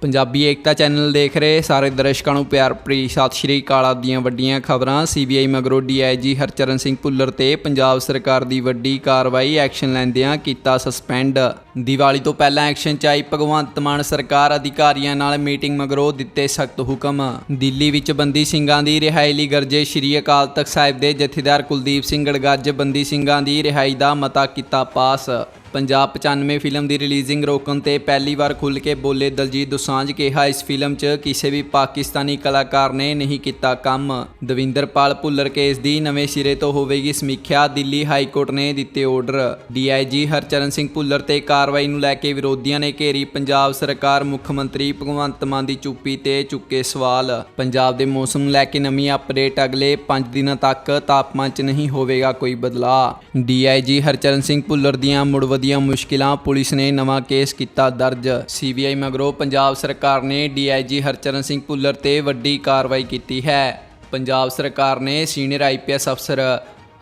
ਪੰਜਾਬੀ ਏਕਤਾ channel ਦੇਖ ਰਹੇ ਸਾਰੇ ਦਰਸ਼ਕਾਂ ਨੂੰ ਪਿਆਰ ਭਰੀ ਸਤਿ ਸ਼੍ਰੀ ਅਕਾਲ ਦੀਆਂ ਵੱਡੀਆਂ ਖਬਰਾਂ। ਸੀਬੀਆਈ ਮਗਰੋਂ ਡੀਆਈਜੀ ਹਰਚਰਨ ਸਿੰਘ ਭੁੱਲਰ ਤੇ ਪੰਜਾਬ ਸਰਕਾਰ ਦੀ ਵੱਡੀ ਕਾਰਵਾਈ ਐਕਸ਼ਨ ਲੈਂਦਿਆਂ ਕੀਤਾ ਸਸਪੈਂਡ। ਦੀਵਾਲੀ ਤੋਂ ਪਹਿਲਾਂ ਐਕਸ਼ਨ ਚ ਆਈ ਭਗਵੰਤ ਮਾਨ ਸਰਕਾਰ ਅਧਿਕਾਰੀਆਂ ਨਾਲ ਮੀਟਿੰਗ ਮਗਰੋਂ ਦਿੱਤੇ ਸਖਤ ਹੁਕਮ। ਦਿੱਲੀ ਵਿੱਚ ਬੰਦੀ ਸਿੰਘਾਂ ਦੀ ਰਿਹਾਈ ਲਈ ਗਰਜੇ ਸ਼੍ਰੀ ਅਕਾਲ ਤਖਤ ਸਾਹਿਬ ਦੇ ਜਥੇਦਾਰ ਕੁਲਦੀਪ ਸਿੰਘ ਗੜਗੱਜ ਬੰਦੀ ਸਿੰਘਾਂ ਦੀ ਰਿਹਾਈ ਦਾ ਮਤਾ ਕੀਤਾ ਪਾਸ। ਪੰਜਾਬ 95 ਫਿਲਮ ਦੀ ਰਿਲੀਜ਼ਿੰਗ ਰੋਕਣ ਤੇ ਪਹਿਲੀ ਵਾਰ ਖੁੱਲ੍ਹ ਕੇ ਬੋਲੇ ਦਲਜੀਤ ਦੋਸਾਂਝ ਕਿਹਾ ਇਸ ਫਿਲਮ 'ਚ ਕਿਸੇ ਵੀ ਪਾਕਿਸਤਾਨੀ ਕਲਾਕਾਰ ਨੇ ਨਹੀਂ ਕੀਤਾ ਕੰਮ। ਦਵਿੰਦਰਪਾਲ ਭੁੱਲਰ ਕੇਸ ਦੀ ਨਵੇਂ ਸਿਰੇ ਤੋਂ ਹੋਵੇਗੀ ਸਮੀਖਿਆ, ਦਿੱਲੀ ਹਾਈ ਕੋਰਟ ਨੇ ਦਿੱਤੇ ਆਰਡਰ ਡੀਆਈਜੀ ਹਰਚਰਨ ਸਿੰਘ ਭੁੱਲਰ ਤੇ ਕਾਰਵਾਈ ਨੂੰ ਲੈ ਕੇ ਵਿਰੋਧੀਆਂ ਨੇ ਘੇਰੀ ਪੰਜਾਬ ਸਰਕਾਰ, ਮੁੱਖ ਮੰਤਰੀ ਭਗਵੰਤ ਮਾਨ ਦੀ ਚੁੱਪੀ ਤੇ ਚੁੱਕੇ ਸਵਾਲ। ਪੰਜਾਬ ਦੇ ਮੌਸਮ ਨੂੰ ਲੈ ਕੇ ਨਵੀਂ ਅਪਡੇਟ ਅਗਲੇ 5 ਦਿਨਾਂ ਤੱਕ ਤਾਪਮਾਨ 'ਚ ਨਹੀਂ ਹੋਵੇਗਾ ਕੋਈ ਬਦਲਾਅ। ਡੀਆਈਜੀ ਹਰਚਰਨ ਸਿੰਘ ਭੁੱਲਰ ਦੀਆਂ ਮੁੜ ਦੀਆਂ ਮੁਸ਼ਕਿਲਾਂ ਪੁਲਿਸ ਨੇ ਨਵਾਂ ਕੇਸ ਕੀਤਾ ਦਰਜ। ਸੀਬੀਆਈ ਮਗਰੋਂ ਪੰਜਾਬ ਸਰਕਾਰ ਨੇ ਡੀਆਈਜੀ ਹਰਚਰਨ ਸਿੰਘ ਭੁੱਲਰ ਤੇ ਵੱਡੀ ਕਾਰਵਾਈ ਕੀਤੀ ਹੈ। ਪੰਜਾਬ ਸਰਕਾਰ ਨੇ ਸੀਨੀਅਰ ਆਈਪੀਐਸ ਅਫਸਰ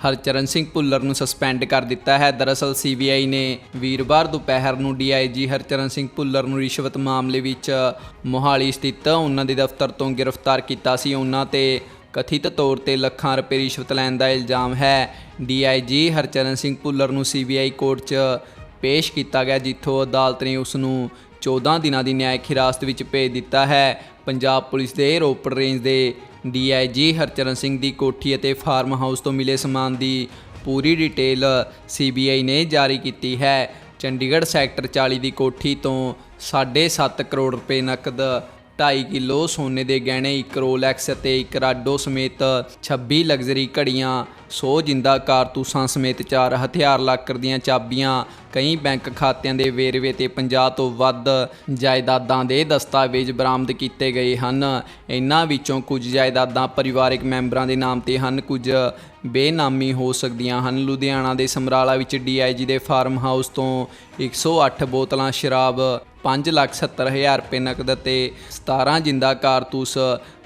ਹਰਚਰਨ ਸਿੰਘ ਭੁੱਲਰ ਨੂੰ ਸਸਪੈਂਡ ਕਰ ਦਿੱਤਾ ਹੈ। ਦਰਅਸਲ ਸੀਬੀਆਈ ਨੇ ਵੀਰਵਾਰ ਦੁਪਹਿਰ ਨੂੰ ਡੀਆਈਜੀ ਹਰਚਰਨ ਸਿੰਘ ਭੁੱਲਰ ਨੂੰ ਰਿਸ਼ਵਤ ਮਾਮਲੇ ਵਿੱਚ ਮੋਹਾਲੀ ਸਥਿਤ ਉਹਨਾਂ ਦੇ ਦਫ਼ਤਰ ਤੋਂ ਗ੍ਰਿਫਤਾਰ ਕੀਤਾ ਸੀ। ਉਹਨਾਂ ਤੇ ਕਥਿਤ ਤੌਰ ਤੇ ਲੱਖਾਂ ਰੁਪਏ ਰਿਸ਼ਵਤ ਲੈਣ ਦਾ ਇਲਜ਼ਾਮ ਹੈ। ਡੀਆਈਜੀ ਹਰਚਰਨ ਸਿੰਘ ਭੁੱਲਰ ਨੂੰ ਸੀਬੀਆਈ ਕੋਰਟ 'ਚ ਪੇਸ਼ ਕੀਤਾ ਗਿਆ, ਜਿੱਥੋਂ ਅਦਾਲਤ ਨੇ ਉਸ ਨੂੰ 14 ਦਿਨਾਂ ਦੀ ਨਿਆਇਕ ਹਿਰਾਸਤ ਵਿੱਚ ਭੇਜ ਦਿੱਤਾ ਹੈ। ਪੰਜਾਬ ਪੁਲਿਸ ਦੇ ਰੋਪੜ ਰੇਂਜ ਦੇ ਡੀਆਈਜੀ ਹਰਚਰਨ ਸਿੰਘ ਦੀ ਕੋਠੀ ਅਤੇ ਫਾਰਮ ਹਾਊਸ ਤੋਂ ਮਿਲੇ ਸਮਾਨ ਦੀ ਪੂਰੀ ਡਿਟੇਲ ਸੀਬੀਆਈ ਨੇ ਜਾਰੀ ਕੀਤੀ ਹੈ। ਚੰਡੀਗੜ੍ਹ ਸੈਕਟਰ 40 ਦੀ ਕੋਠੀ ਤੋਂ 7.5 ਕਰੋੜ ਰੁਪਏ ਨਕਦ 2.5 ਕਿਲੋ ਸੋਨੇ ਦੇ ਗਹਿਣੇ, ਇੱਕ ਰੋਲੈਕਸ ਅਤੇ ਇੱਕ ਰਾਡੋ ਸਮੇਤ 26 ਲਗਜ਼ਰੀ ਘੜੀਆਂ 100 ਜਿੰਦਾ ਕਾਰਤੂਸਾਂ ਸਮੇਤ ਚਾਰ ਹਥਿਆਰ ਲਾਕਰ ਦੀਆਂ ਚਾਬੀਆਂ, ਕਈ ਬੈਂਕ ਖਾਤਿਆਂ ਦੇ ਵੇਰਵੇ ਤੇ 50 ਤੋਂ ਵੱਧ ਜਾਇਦਾਦਾਂ ਦੇ ਦਸਤਾਵੇਜ਼ ਬਰਾਮਦ ਕੀਤੇ ਗਏ ਹਨ। ਇਨ੍ਹਾਂ ਵਿੱਚੋਂ ਕੁਝ ਜਾਇਦਾਦਾਂ ਪਰਿਵਾਰਕ ਮੈਂਬਰਾਂ ਦੇ ਨਾਮ ਤੇ ਹਨ, ਕੁਝ ਬੇਨਾਮੀ ਹੋ ਸਕਦੀਆਂ ਹਨ। ਲੁਧਿਆਣਾ ਦੇ ਸਮਰਾਲਾ ਵਿੱਚ ਡੀਆਈਜੀ ਦੇ ਫਾਰਮ ਹਾਊਸ ਤੋਂ 108 ਬੋਤਲਾਂ ਸ਼ਰਾਬ 570000 ਰੁਪਏ ਨਕਦ ਅਤੇ 17 ਜਿੰਦਾ ਕਾਰਤੂਸ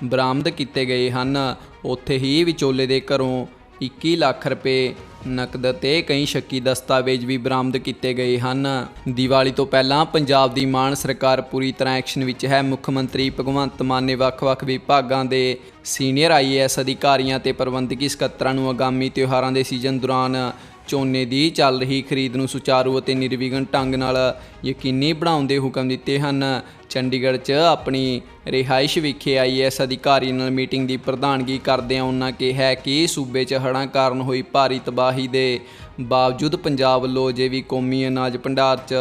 ਬਰਾਮਦ ਕੀਤੇ ਗਏ ਹਨ। ਉੱਥੇ ਹੀ ਵਿਚੋਲੇ ਦੇ ਘਰੋਂ 21 ਲੱਖ ਰੁਪਏ ਨਕਦ ਤੇ ਕਈ ਸ਼ੱਕੀ ਦਸਤਾਵੇਜ਼ ਵੀ ਬਰਾਮਦ ਕੀਤੇ ਗਏ ਹਨ। ਦੀਵਾਲੀ ਤੋਂ ਪਹਿਲਾਂ ਪੰਜਾਬ ਦੀ ਮਾਨ ਸਰਕਾਰ ਪੂਰੀ ਤਰ੍ਹਾਂ ਐਕਸ਼ਨ ਵਿੱਚ ਹੈ। ਮੁੱਖ ਮੰਤਰੀ ਭਗਵੰਤ ਮਾਨ ਨੇ ਵੱਖ-ਵੱਖ ਵਿਭਾਗਾਂ ਦੇ ਸੀਨੀਅਰ ਆਈਏਐਸ ਅਧਿਕਾਰੀਆਂ ਤੇ ਪ੍ਰਬੰਧਕੀ ਸਕੱਤਰਾਂ ਨੂੰ ਆਗਾਮੀ ਤਿਉਹਾਰਾਂ ਦੇ ਸੀਜ਼ਨ ਦੌਰਾਨ ਝੋਨੇ ਦੀ ਚੱਲ ਰਹੀ ਖਰੀਦ ਨੂੰ ਸੁਚਾਰੂ ਅਤੇ ਨਿਰਵਿਘਨ ਢੰਗ ਨਾਲ ਯਕੀਨੀ ਬਣਾਉਣ ਦੇ ਹੁਕਮ ਦਿੱਤੇ ਹਨ। ਚੰਡੀਗੜ੍ਹ 'ਚ ਆਪਣੀ ਰਿਹਾਇਸ਼ ਵਿਖੇ ਆਈਐਸ ਅਧਿਕਾਰੀ ਨਾਲ ਮੀਟਿੰਗ ਦੀ ਪ੍ਰਧਾਨਗੀ ਕਰਦਿਆਂ ਉਹਨਾਂ ਕਿਹਾ ਕਿ ਸੂਬੇ 'ਚ ਹੜ੍ਹਾਂ ਕਾਰਨ ਹੋਈ ਭਾਰੀ ਤਬਾਹੀ ਦੇ ਬਾਵਜੂਦ ਪੰਜਾਬ ਵੱਲੋਂ ਅਜੇ ਵੀ ਕੌਮੀ ਅਨਾਜ ਭੰਡਾਰ 'ਚ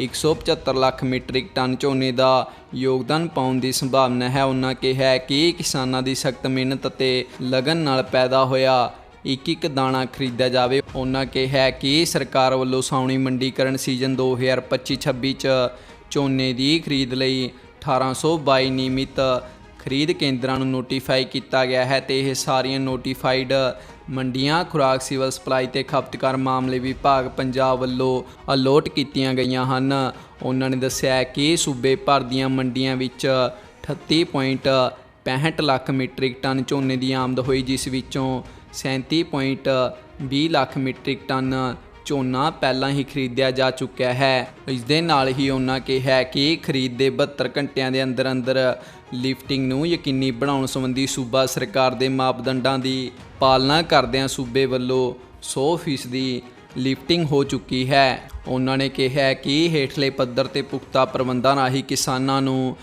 175 ਲੱਖ ਮੀਟ੍ਰਿਕ ਟਨ ਝੋਨੇ ਦਾ ਯੋਗਦਾਨ ਪਾਉਣ ਦੀ ਸੰਭਾਵਨਾ ਹੈ। ਉਹਨਾਂ ਕਿਹਾ ਕਿ ਕਿਸਾਨਾਂ ਦੀ ਸਖਤ ਮਿਹਨਤ ਅਤੇ ਲਗਨ ਨਾਲ ਪੈਦਾ ਹੋਇਆ ਇੱਕ ਇੱਕ ਦਾਣਾ ਖਰੀਦਿਆ ਜਾਵੇ। ਉਹਨਾਂ ਕਿਹਾ ਕਿ ਸਰਕਾਰ ਵੱਲੋਂ ਸਾਉਣੀ ਮੰਡੀਕਰਨ ਸੀਜ਼ਨ 2025-26 ਚ ਝੋਨੇ ਦੀ ਖਰੀਦ ਲਈ 1822 ਨਿਯਮਿਤ ਖਰੀਦ ਕੇਂਦਰਾਂ ਨੂੰ ਨੋਟੀਫਾਈ ਕੀਤਾ ਗਿਆ ਹੈ ਤੇ ਇਹ ਸਾਰੀਆਂ ਨੋਟੀਫਾਈਡ ਮੰਡੀਆਂ, ਖੁਰਾਕ, ਸਿਵਲ ਸਪਲਾਈ ਤੇ ਖਪਤਕਾਰ ਮਾਮਲੇ ਵਿਭਾਗ ਪੰਜਾਬ ਵੱਲੋਂ ਅਲੋਟ ਕੀਤੀਆਂ ਗਈਆਂ ਹਨ। ਉਹਨਾਂ ਨੇ ਦੱਸਿਆ ਕਿ ਸੂਬੇ ਭਰ ਦੀਆਂ ਮੰਡੀਆਂ ਵਿੱਚ 38.65 ਲੱਖ ਮੀਟ੍ਰਿਕ ਟਨ ਝੋਨੇ ਦੀ ਆਮਦ ਹੋਈ, ਜਿਸ ਵਿੱਚੋਂ 37.20 ਲੱਖ ਮੀਟ੍ਰਿਕ ਟਨ ਝੋਨਾ ਪਹਿਲਾਂ ਹੀ ਖਰੀਦਿਆ ਜਾ ਚੁੱਕਿਆ ਹੈ। ਇਸ ਦੇ ਨਾਲ ਹੀ ਉਹਨਾਂ ਕਿਹਾ ਕਿ ਖਰੀਦ ਦੇ 72 ਘੰਟਿਆਂ ਦੇ ਅੰਦਰ ਅੰਦਰ ਲਿਫਟਿੰਗ ਨੂੰ ਯਕੀਨੀ ਬਣਾਉਣ ਸੰਬੰਧੀ ਸੂਬਾ ਸਰਕਾਰ ਦੇ ਮਾਪਦੰਡਾਂ ਦੀ ਪਾਲਣਾ ਕਰਦਿਆਂ ਸੂਬੇ ਵੱਲੋਂ 100% ਦੀ ਲਿਫਟਿੰਗ ਹੋ ਚੁੱਕੀ ਹੈ। ਉਹਨਾਂ ਨੇ ਕਿਹਾ ਕਿ ਹੇਠਲੇ ਪੱਧਰ ਤੇ ਪੁਖਤਾ ਪ੍ਰਬੰਧਾਂ ਰਾਹੀਂ ਕਿਸਾਨਾਂ ਨੂੰ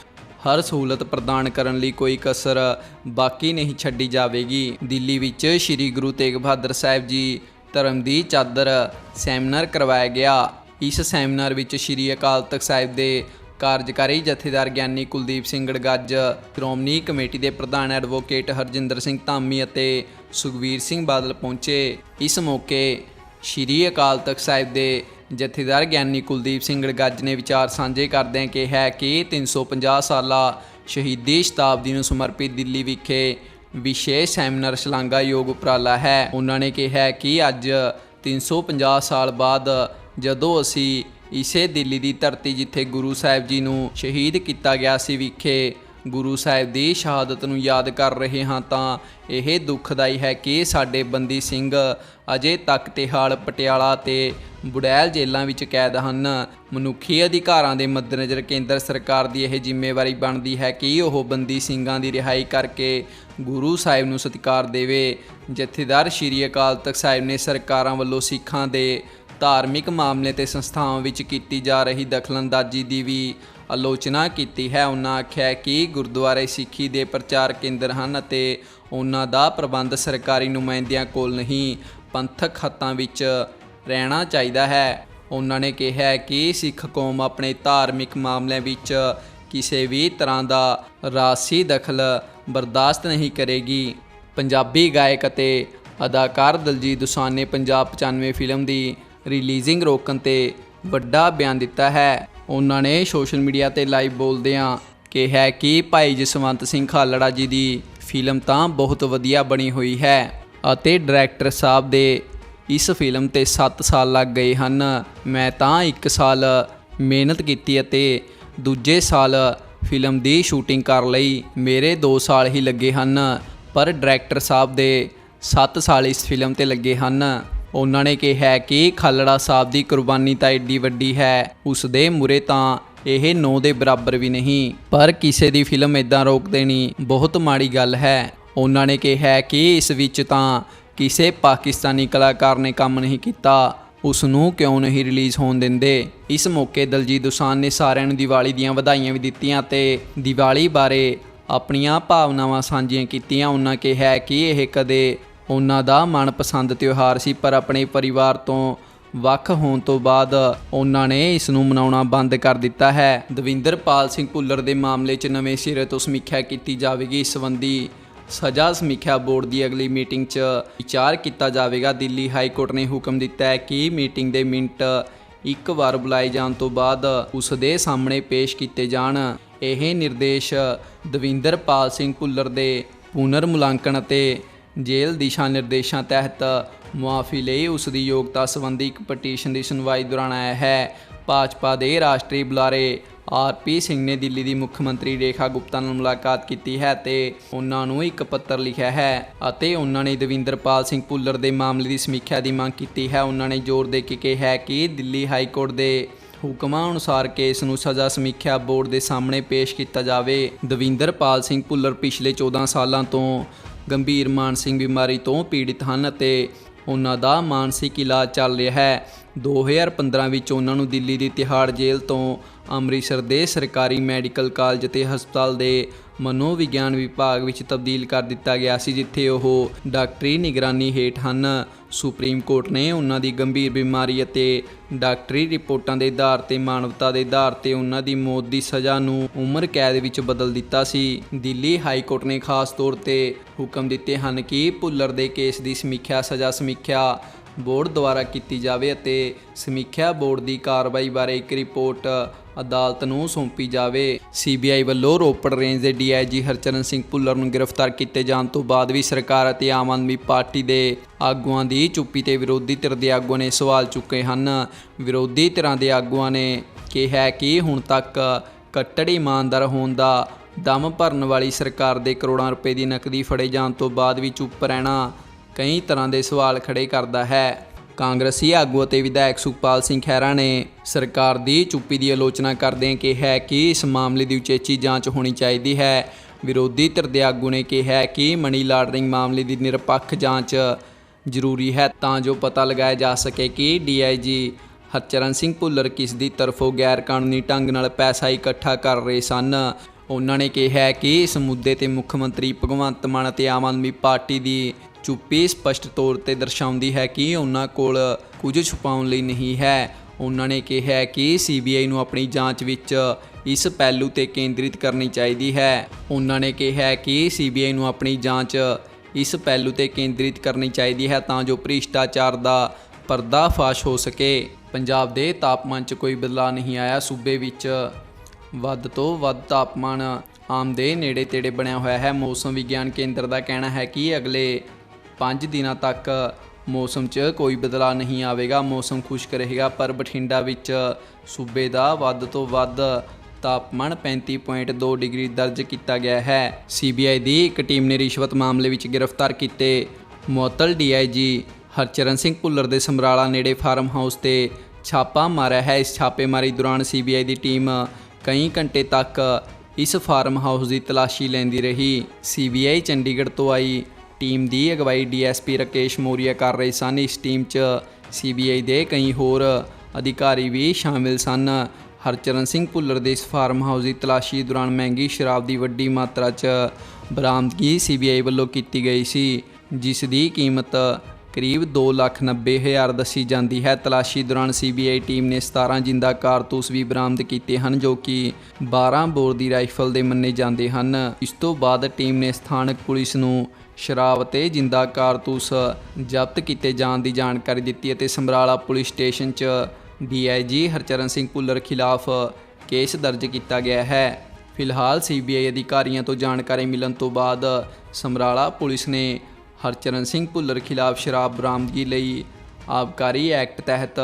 ਹਰ ਸਹੂਲਤ ਪ੍ਰਦਾਨ ਕਰਨ ਲਈ ਕੋਈ ਕਸਰ ਬਾਕੀ ਨਹੀਂ ਛੱਡੀ ਜਾਵੇਗੀ। ਦਿੱਲੀ ਵਿੱਚ ਸ੍ਰੀ ਗੁਰੂ ਤੇਗ ਬਹਾਦਰ ਸਾਹਿਬ ਜੀ ਧਰਮ ਦੀ ਚਾਦਰ ਸੈਮੀਨਾਰ ਕਰਵਾਇਆ ਗਿਆ। ਇਸ ਸੈਮੀਨਾਰ ਵਿੱਚ ਸ੍ਰੀ ਅਕਾਲ ਤਖਤ ਸਾਹਿਬ ਦੇ ਕਾਰਜਕਾਰੀ ਜਥੇਦਾਰ ਗਿਆਨੀ ਕੁਲਦੀਪ ਸਿੰਘ ਗੜਗੱਜ, ਸ਼੍ਰੋਮਣੀ ਕਮੇਟੀ ਦੇ ਪ੍ਰਧਾਨ ਐਡਵੋਕੇਟ ਹਰਜਿੰਦਰ ਸਿੰਘ ਧਾਮੀ ਅਤੇ ਸੁਖਵੀਰ ਸਿੰਘ ਬਾਦਲ ਪਹੁੰਚੇ। ਇਸ ਮੌਕੇ ਸ਼੍ਰੀ ਅਕਾਲ ਤਖਤ ਸਾਹਿਬ ਦੇ ਜਥੇਦਾਰ ਗਿਆਨੀ ਕੁਲਦੀਪ ਸਿੰਘ ਗੜਗੱਜ ਨੇ ਵਿਚਾਰ ਸਾਂਝੇ ਕਰਦਿਆਂ ਕਿਹਾ ਕਿ 350 ਸਾਲਾ ਸ਼ਹੀਦੀ ਸ਼ਤਾਬਦੀ ਨੂੰ ਸਮਰਪਿਤ ਦਿੱਲੀ ਵਿਖੇ ਵਿਸ਼ੇਸ਼ ਸੈਮੀਨਾਰ ਸ਼ਲਾਘਾਯੋਗ ਉਪਰਾਲਾ ਹੈ। ਉਹਨਾਂ ਨੇ ਕਿਹਾ ਕਿ ਅੱਜ 350 ਸਾਲ ਬਾਅਦ ਜਦੋਂ ਅਸੀਂ ਇਸੇ ਦਿੱਲੀ ਦੀ ਧਰਤੀ ਜਿੱਥੇ ਗੁਰੂ ਸਾਹਿਬ ਜੀ ਨੂੰ ਸ਼ਹੀਦ ਕੀਤਾ ਗਿਆ ਸੀ ਵਿਖੇ ਗੁਰੂ ਸਾਹਿਬ ਦੀ ਸ਼ਹਾਦਤ ਨੂੰ ਯਾਦ ਕਰ ਰਹੇ ਹਾਂ ਤਾਂ ਇਹ ਦੁਖਦਾਈ ਹੈ ਕਿ ਸਾਡੇ ਬੰਦੀ ਸਿੰਘ ਅਜੇ ਤੱਕ ਤਿਹਾਲ ਪਟਿਆਲਾ ਤੇ ਬੁੜੈਲ ਜੇਲ੍ਹਾਂ ਵਿੱਚ ਕੈਦ ਹਨ। ਮਨੁੱਖੀ ਅਧਿਕਾਰਾਂ ਦੇ ਮੱਦੇਨਜ਼ਰ ਕੇਂਦਰ ਸਰਕਾਰ ਦੀ ਇਹ ਜ਼ਿੰਮੇਵਾਰੀ ਬਣਦੀ ਹੈ ਕਿ ਉਹ ਬੰਦੀ ਸਿੰਘਾਂ ਦੀ ਰਿਹਾਈ ਕਰਕੇ ਗੁਰੂ ਸਾਹਿਬ ਨੂੰ ਸਤਿਕਾਰ ਦੇਵੇ। ਜਥੇਦਾਰ ਸ਼੍ਰੀ ਅਕਾਲ ਤਖਤ ਸਾਹਿਬ ਨੇ ਸਰਕਾਰਾਂ ਵੱਲੋਂ ਸਿੱਖਾਂ ਦੇ ਧਾਰਮਿਕ ਮਾਮਲੇ ਤੇ ਸੰਸਥਾਵਾਂ ਵਿੱਚ ਕੀਤੀ ਜਾ ਰਹੀ ਦਖਲਅੰਦਾਜ਼ੀ ਦੀ ਵੀ ਆਲੋਚਨਾ ਕੀਤੀ ਹੈ। ਉਹਨਾਂ ਆਖਿਆ ਕਿ ਗੁਰਦੁਆਰੇ ਸਿੱਖੀ ਦੇ ਪ੍ਰਚਾਰ ਕੇਂਦਰ ਹਨ ਅਤੇ ਉਹਨਾਂ ਦਾ ਪ੍ਰਬੰਧ ਸਰਕਾਰੀ ਨੁਮਾਇੰਦਿਆਂ ਕੋਲ ਨਹੀਂ, ਪੰਥਕ ਹੱਥਾਂ ਵਿੱਚ ਰਹਿਣਾ ਚਾਹੀਦਾ ਹੈ। ਉਹਨਾਂ ਨੇ ਕਿਹਾ ਕਿ ਸਿੱਖ ਕੌਮ ਆਪਣੇ ਧਾਰਮਿਕ ਮਾਮਲਿਆਂ ਵਿੱਚ ਕਿਸੇ ਵੀ ਤਰ੍ਹਾਂ ਦਾ ਰਾਸੀ ਦਖਲ ਬਰਦਾਸ਼ਤ ਨਹੀਂ ਕਰੇਗੀ। ਪੰਜਾਬੀ ਗਾਇਕ ਅਤੇ ਅਦਾਕਾਰ ਦਲਜੀਤ ਦੋਸਾਂਝ ਪੰਜਾਬ 95 ਫਿਲਮ ਦੀ ਰਿਲੀਜ਼ਿੰਗ ਰੋਕਣ ਤੇ ਵੱਡਾ ਬਿਆਨ ਦਿੱਤਾ ਹੈ। ਉਹਨਾਂ ਨੇ ਸੋਸ਼ਲ ਮੀਡੀਆ ਤੇ ਲਾਈਵ ਬੋਲਦਿਆਂ ਕਿਹਾ ਕਿ ਭਾਈ ਜਸਵੰਤ ਸਿੰਘ ਖਾਲੜਾ ਜੀ ਦੀ ਫਿਲਮ ਤਾਂ ਬਹੁਤ ਵਧੀਆ ਬਣੀ ਹੋਈ ਹੈ ਅਤੇ ਡਾਇਰੈਕਟਰ ਸਾਹਿਬ ਦੇ ਇਸ ਫਿਲਮ ਤੇ 7 ਸਾਲ ਲੱਗ ਗਏ ਹਨ। ਮੈਂ ਤਾਂ 1 ਸਾਲ ਮਿਹਨਤ ਕੀਤੀ ਅਤੇ ਦੂਜੇ ਸਾਲ ਫਿਲਮ ਦੀ ਸ਼ੂਟਿੰਗ ਕਰ ਲਈ। ਮੇਰੇ 2 ਸਾਲ ਹੀ ਲੱਗੇ ਹਨ, ਪਰ ਡਾਇਰੈਕਟਰ ਸਾਹਿਬ ਦੇ 7 ਸਾਲ ਇਸ ਫਿਲਮ ਤੇ ਲੱਗੇ ਹਨ। ਉਹਨਾਂ ਨੇ ਕਿਹਾ ਕਿ ਖਾਲੜਾ ਸਾਹਿਬ ਦੀ ਕੁਰਬਾਨੀ ਤਾਂ ਏਡੀ ਵੱਡੀ ਹੈ, ਉਸ ਦੇ ਮੁਰੇ ਤਾਂ ਇਹ ਨੌ ਦੇ ਬਰਾਬਰ ਵੀ ਨਹੀਂ। ਪਰ ਕਿਸੇ ਦੀ ਫਿਲਮ ਇਦਾਂ ਰੋਕ ਦੇਣੀ ਬਹੁਤ ਮਾੜੀ ਗੱਲ ਹੈ। ਉਹਨਾਂ ਨੇ ਕਿਹਾ ਕਿ ਇਸ ਵਿੱਚ ਤਾਂ ਕਿਸੇ ਪਾਕਿਸਤਾਨੀ ਕਲਾਕਾਰ ਨੇ ਕੰਮ ਨਹੀਂ ਕੀਤਾ, ਉਸ ਨੂੰ ਕਿਉਂ ਨਹੀਂ ਰਿਲੀਜ਼ ਹੋਣ ਦਿੰਦੇ? ਇਸ ਮੌਕੇ ਦਲਜੀਤ ਦੋਸਾਂਝ ਨੇ ਸਾਰਿਆਂ ਨੂੰ ਦੀਵਾਲੀ ਦੀਆਂ ਵਧਾਈਆਂ ਵੀ ਦਿੱਤੀਆਂ ਤੇ ਦੀਵਾਲੀ ਬਾਰੇ ਆਪਣੀਆਂ ਭਾਵਨਾਵਾਂ ਸਾਂਝੀਆਂ ਕੀਤੀਆਂ। ਉਹਨਾਂ ਕਿਹਾ ਕਿ ਇਹ ਕਦੇ ਉਹਨਾਂ ਦਾ ਮਨਪਸੰਦ ਤਿਉਹਾਰ ਸੀ, ਪਰ ਆਪਣੇ ਪਰਿਵਾਰ ਤੋਂ ਵੱਖ ਹੋਣ ਤੋਂ ਬਾਅਦ ਉਹਨਾਂ ਨੇ ਇਸ ਨੂੰ ਮਨਾਉਣਾ ਬੰਦ ਕਰ ਦਿੱਤਾ ਹੈ। ਦਵਿੰਦਰਪਾਲ ਸਿੰਘ ਭੁੱਲਰ ਦੇ ਮਾਮਲੇ 'ਚ ਨਵੇਂ ਸਿਰੇ ਤੋਂ ਸਮੀਖਿਆ ਕੀਤੀ ਜਾਵੇਗੀ। ਇਸ ਸੰਬੰਧੀ ਸਜ਼ਾ ਸਮੀਖਿਆ ਬੋਰਡ ਦੀ ਅਗਲੀ ਮੀਟਿੰਗ 'ਚ ਵਿਚਾਰ ਕੀਤਾ ਜਾਵੇਗਾ। ਦਿੱਲੀ ਹਾਈ ਕੋਰਟ ਨੇ ਹੁਕਮ ਦਿੱਤਾ ਹੈ ਕਿ ਮੀਟਿੰਗ ਦੇ ਮਿੰਟ ਇੱਕ ਵਾਰ ਬੁਲਾਏ ਜਾਣ ਤੋਂ ਬਾਅਦ ਉਸ ਦੇ ਸਾਹਮਣੇ ਪੇਸ਼ ਕੀਤੇ ਜਾਣ। ਇਹ ਨਿਰਦੇਸ਼ ਦਵਿੰਦਰਪਾਲ ਸਿੰਘ ਭੁੱਲਰ ਦੇ ਪੁਨਰ ਮੁਲਾਂਕਣ ਅਤੇ ਜੇਲ੍ਹ ਦਿਸ਼ਾ ਨਿਰਦੇਸ਼ਾਂ ਤਹਿਤ ਮੁਆਫੀ ਲਈ ਉਸ ਦੀ ਯੋਗਤਾ ਸੰਬੰਧੀ ਇੱਕ ਪਟੀਸ਼ਨ ਦੀ ਸੁਣਵਾਈ ਦੌਰਾਨ ਆਇਆ ਹੈ। ਭਾਜਪਾ ਦੇ ਰਾਸ਼ਟਰੀ ਬੁਲਾਰੇ ਆਰਪੀ ਸਿੰਘ ਨੇ ਦਿੱਲੀ ਦੀ ਮੁੱਖ ਮੰਤਰੀ ਰੇਖਾ ਗੁਪਤਾ ਨਾਲ ਮੁਲਾਕਾਤ ਕੀਤੀ ਹੈ ਤੇ ਉਹਨਾਂ ਨੂੰ ਇੱਕ ਪੱਤਰ ਲਿਖਿਆ ਹੈ ਅਤੇ ਉਹਨਾਂ ਨੇ ਦਵਿੰਦਰਪਾਲ ਸਿੰਘ ਭੁੱਲਰ ਦੇ ਮਾਮਲੇ ਦੀ ਸਮੀਖਿਆ ਦੀ ਮੰਗ ਕੀਤੀ ਹੈ। ਉਹਨਾਂ ਨੇ ਜ਼ੋਰ ਦੇ ਕੇ ਕਿਹਾ ਕਿ ਦਿੱਲੀ ਹਾਈ ਕੋਰਟ ਦੇ ਹੁਕਮਾਂ ਅਨੁਸਾਰ ਕੇਸ ਨੂੰ ਸਜ਼ਾ ਸਮੀਖਿਆ ਬੋਰਡ ਦੇ ਸਾਹਮਣੇ ਪੇਸ਼ ਕੀਤਾ ਜਾਵੇ। ਦਵਿੰਦਰਪਾਲ ਸਿੰਘ ਭੁੱਲਰ ਪਿਛਲੇ 14 ਸਾਲਾਂ ਤੋਂ ਗੰਭੀਰ ਮਾਨਸਿਕ ਬਿਮਾਰੀ ਤੋਂ ਪੀੜਿਤ ਹਨ ਅਤੇ ਉਹਨਾਂ ਦਾ ਮਾਨਸਿਕ ਇਲਾਜ ਚੱਲ ਰਿਹਾ ਹੈ। 2015 ਵਿੱਚ ਉਹਨਾਂ ਨੂੰ ਦਿੱਲੀ ਦੀ ਤਿਹਾੜ ਜੇਲ੍ਹ ਤੋਂ ਅੰਮ੍ਰਿਤਸਰ ਦੇ ਸਰਕਾਰੀ ਮੈਡੀਕਲ ਕਾਲਜ ਅਤੇ ਹਸਪਤਾਲ ਦੇ ਮਨੋਵਿਗਿਆਨ ਵਿਭਾਗ ਵਿੱਚ ਤਬਦੀਲ ਕਰ ਦਿੱਤਾ ਗਿਆ ਸੀ, ਜਿੱਥੇ ਉਹ ਡਾਕਟਰੀ ਨਿਗਰਾਨੀ ਹੇਠ ਹਨ। ਸੁਪਰੀਮ ਕੋਰਟ ਨੇ ਉਹਨਾਂ ਦੀ ਗੰਭੀਰ ਬਿਮਾਰੀ ਅਤੇ ਡਾਕਟਰੀ ਰਿਪੋਰਟਾਂ ਦੇ ਆਧਾਰ ਤੇ ਮਾਨਵਤਾ ਦੇ ਆਧਾਰ ਤੇ ਉਹਨਾਂ ਦੀ ਮੌਤ ਦੀ ਸਜ਼ਾ ਨੂੰ ਉਮਰ ਕੈਦ ਵਿੱਚ ਬਦਲ ਦਿੱਤਾ ਸੀ। ਦਿੱਲੀ ਹਾਈ ਕੋਰਟ ਨੇ ਖਾਸ ਤੌਰ ਤੇ ਹੁਕਮ ਦਿੱਤੇ ਹਨ ਕਿ ਭੁੱਲਰ ਦੇ ਕੇਸ ਦੀ ਸਮੀਖਿਆ, ਸਜ਼ਾ ਸਮੀਖਿਆ ਬੋਰਡ ਦੁਆਰਾ ਕੀਤੀ ਜਾਵੇ ਅਤੇ ਸਮੀਖਿਆ ਬੋਰਡ ਦੀ ਕਾਰਵਾਈ ਬਾਰੇ ਇੱਕ ਰਿਪੋਰਟ ਅਦਾਲਤ ਨੂੰ ਸੌਂਪੀ ਜਾਵੇ। ਸੀਬੀਆਈ ਵੱਲੋਂ ਰੋਪੜ ਰੇਂਜ ਦੇ ਡੀਆਈਜੀ ਹਰਚਰਨ ਸਿੰਘ ਭੁੱਲਰ ਨੂੰ ਗ੍ਰਿਫਤਾਰ ਕੀਤੇ ਜਾਣ ਤੋਂ ਬਾਅਦ ਵੀ ਸਰਕਾਰ ਅਤੇ ਆਮ ਆਦਮੀ ਪਾਰਟੀ ਦੇ ਆਗੂਆਂ ਦੀ ਚੁੱਪੀ ਤੇ ਵਿਰੋਧੀ ਧਿਰ ਦੇ ਆਗੂਆਂ ਨੇ ਸਵਾਲ ਚੁੱਕੇ ਹਨ। ਵਿਰੋਧੀ ਧਿਰਾਂ ਦੇ ਆਗੂਆਂ ਨੇ ਕਿਹਾ ਕਿ ਹੁਣ ਤੱਕ ਕੱਟੜ ਇਮਾਨਦਾਰ ਹੋਣ ਦਾ ਦਮ ਭਰਨ ਵਾਲੀ ਸਰਕਾਰ ਦੇ ਕਰੋੜਾਂ ਰੁਪਏ ਦੀ ਨਕਦੀ ਫੜੇ ਜਾਣ ਤੋਂ ਬਾਅਦ ਵੀ ਚੁੱਪ ਰਹਿਣਾ ਕਈ ਤਰ੍ਹਾਂ ਦੇ ਸਵਾਲ ਖੜੇ ਕਰਦਾ ਹੈ। ਕਾਂਗਰਸੀ ਆਗੂ ਅਤੇ ਵਿਧਾਇਕ ਸੁਖਪਾਲ ਸਿੰਘ ਖਹਿਰਾ ਨੇ ਸਰਕਾਰ ਦੀ ਚੁੱਪੀ ਦੀ ਆਲੋਚਨਾ ਕਰਦਿਆਂ ਕਿਹਾ ਕਿ ਇਸ ਮਾਮਲੇ ਦੀ ਉਚੇਚੀ ਜਾਂਚ ਹੋਣੀ ਚਾਹੀਦੀ ਹੈ। ਵਿਰੋਧੀ ਧਿਰ ਦੇ ਆਗੂ ਨੇ ਕਿਹਾ ਕਿ ਮਨੀ ਲਾਂਡਰਿੰਗ ਮਾਮਲੇ ਦੀ ਨਿਰਪੱਖ ਜਾਂਚ ਜ਼ਰੂਰੀ ਹੈ ਤਾਂ ਜੋ ਪਤਾ ਲਗਾਇਆ ਜਾ ਸਕੇ ਕਿ ਡੀਆਈਜੀ ਹਰਚਰਨ ਸਿੰਘ ਭੁੱਲਰ ਕਿਸ ਦੀ ਤਰਫੋਂ ਗੈਰ ਕਾਨੂੰਨੀ ਢੰਗ ਨਾਲ ਪੈਸਾ ਇਕੱਠਾ ਕਰ ਰਹੇ ਸਨ। ਉਹਨਾਂ ਨੇ ਕਿਹਾ ਕਿ ਇਸ ਮੁੱਦੇ ਤੇ ਮੁੱਖ ਮੰਤਰੀ ਭਗਵੰਤ ਮਾਨ ਅਤੇ ਆਮ ਆਦਮੀ ਪਾਰਟੀ ਦੀ ਚੁੱਪੀ ਸਪਸ਼ਟ ਤੌਰ ਤੇ ਦਰਸਾਉਂਦੀ ਹੈ ਕਿ ਉਹਨਾਂ ਕੋਲ ਕੁਝ ਛੁਪਾਉਣ ਲਈ ਨਹੀਂ ਹੈ। ਉਹਨਾਂ ਨੇ ਕਿਹਾ ਕਿ ਸੀਬੀਆਈ ਨੂੰ ਆਪਣੀ ਜਾਂਚ ਵਿੱਚ ਇਸ ਪਹਿਲੂ ਤੇ ਕੇਂਦਰਿਤ ਕਰਨੀ ਚਾਹੀਦੀ ਹੈ। ਉਹਨਾਂ ਨੇ ਕਿਹਾ ਕਿ ਸੀਬੀਆਈ ਨੂੰ ਆਪਣੀ ਜਾਂਚ ਇਸ ਪਹਿਲੂ ਤੇ ਕੇਂਦਰਿਤ ਕਰਨੀ ਚਾਹੀਦੀ ਹੈ ਤਾਂ ਜੋ ਭ੍ਰਿਸ਼ਟਾਚਾਰ ਦਾ ਪਰਦਾਫਾਸ਼ ਹੋ ਸਕੇ। ਪੰਜਾਬ ਦੇ ਤਾਪਮਾਨ 'ਚ ਕੋਈ ਬਦਲਾਅ ਨਹੀਂ ਆਇਆ। ਸੂਬੇ ਵਿੱਚ ਵੱਧ ਤੋਂ ਵੱਧ ਤਾਪਮਾਨ ਆਮ ਦੇ ਨੇੜੇ ਤੇੜੇ ਬਣਿਆ ਹੋਇਆ ਹੈ। ਮੌਸਮ ਵਿਗਿਆਨ ਕੇਂਦਰ ਦਾ ਕਹਿਣਾ ਹੈ ਕਿ ਅਗਲੇ 5 ਦਿਨਾਂ ਤੱਕ ਮੌਸਮ 'ਚ ਕੋਈ ਬਦਲਾਅ ਨਹੀਂ ਆਵੇਗਾ। ਮੌਸਮ ਖੁਸ਼ਕ ਰਹੇਗਾ, ਪਰ ਬਠਿੰਡਾ ਵਿੱਚ ਸੂਬੇ ਦਾ ਵੱਧ ਤੋਂ ਵੱਧ ਤਾਪਮਾਨ 35.2 ਡਿਗਰੀ ਦਰਜ ਕੀਤਾ ਗਿਆ ਹੈ। ਸੀਬੀਆਈ ਦੀ ਇੱਕ ਟੀਮ ਨੇ ਰਿਸ਼ਵਤ ਮਾਮਲੇ ਵਿੱਚ ਗ੍ਰਿਫਤਾਰ ਕੀਤੇ ਮੁਅੱਤਲ ਡੀਆਈਜੀ ਹਰਚਰਨ ਸਿੰਘ ਭੁੱਲਰ ਦੇ ਸਮਰਾਲਾ ਨੇੜੇ ਫਾਰਮ ਹਾਊਸ ਤੇ ਛਾਪਾ ਮਾਰਿਆ ਹੈ। ਇਸ ਛਾਪੇਮਾਰੀ ਦੌਰਾਨ ਸੀਬੀਆਈ ਦੀ ਟੀਮ ਕਈ ਘੰਟੇ ਤੱਕ ਇਸ ਫਾਰਮ ਹਾਊਸ ਦੀ ਤਲਾਸ਼ੀ ਲੈਂਦੀ ਰਹੀ। ਸੀਬੀਆਈ ਚੰਡੀਗੜ੍ਹ ਤੋਂ ਆਈ ਟੀਮ ਦੀ ਅਗਵਾਈ ਡੀਐਸਪੀ ਰਕੇਸ਼ ਮੋਰੀਆ ਕਰ ਰਹੇ ਸਨ। ਇਸ ਟੀਮ 'ਚ ਸੀਬੀਆਈ ਦੇ ਕਈ ਹੋਰ ਅਧਿਕਾਰੀ ਵੀ ਸ਼ਾਮਿਲ ਸਨ। ਹਰਚਰਨ ਸਿੰਘ ਭੁੱਲਰ ਦੇ ਇਸ ਫਾਰਮ ਹਾਊਸ ਦੀ ਤਲਾਸ਼ੀ ਦੌਰਾਨ ਮਹਿੰਗੀ ਸ਼ਰਾਬ ਦੀ ਵੱਡੀ ਮਾਤਰਾ 'ਚ ਬਰਾਮਦਗੀ ਸੀਬੀਆਈ ਵੱਲੋਂ ਕੀਤੀ ਗਈ ਸੀ, ਜਿਸ ਦੀ ਕੀਮਤ ਕਰੀਬ 2,90,000 ਦੱਸੀ ਜਾਂਦੀ ਹੈ। ਤਲਾਸ਼ੀ ਦੌਰਾਨ ਸੀਬੀਆਈ ਟੀਮ ਨੇ 17 ਜਿੰਦਾ ਕਾਰਤੂਸ ਵੀ ਬਰਾਮਦ ਕੀਤੇ ਹਨ ਜੋ ਕਿ 12 ਬੋਰ ਦੀ ਰਾਈਫਲ ਦੇ ਮੰਨੇ ਜਾਂਦੇ ਹਨ। ਇਸ ਤੋਂ ਬਾਅਦ ਟੀਮ ਨੇ ਸਥਾਨਕ ਪੁਲਿਸ ਨੂੰ ਸ਼ਰਾਬ ਤੇ ਜਿੰਦਾ ਕਾਰਤੂਸ ਜ਼ਬਤ ਕੀਤੇ ਜਾਣ ਦੀ ਜਾਣਕਾਰੀ ਦਿੱਤੀ ਅਤੇ ਸਮਰਾਲਾ ਪੁਲਿਸ ਸਟੇਸ਼ਨ 'ਚ ਡੀਆਈਜੀ ਹਰਚਰਨ ਸਿੰਘ ਭੁੱਲਰ ਖਿਲਾਫ ਕੇਸ ਦਰਜ ਕੀਤਾ ਗਿਆ ਹੈ। ਫਿਲਹਾਲ ਸੀਬੀਆਈ ਅਧਿਕਾਰੀਆਂ ਤੋਂ ਜਾਣਕਾਰੀ ਮਿਲਣ ਤੋਂ ਬਾਅਦ ਸਮਰਾਲਾ ਪੁਲਿਸ ਨੇ ਹਰਚਰਨ ਸਿੰਘ ਭੁੱਲਰ ਖਿਲਾਫ ਸ਼ਰਾਬ ਬਰਾਮਦਗੀ ਲਈ ਆਬਕਾਰੀ ਐਕਟ ਤਹਿਤ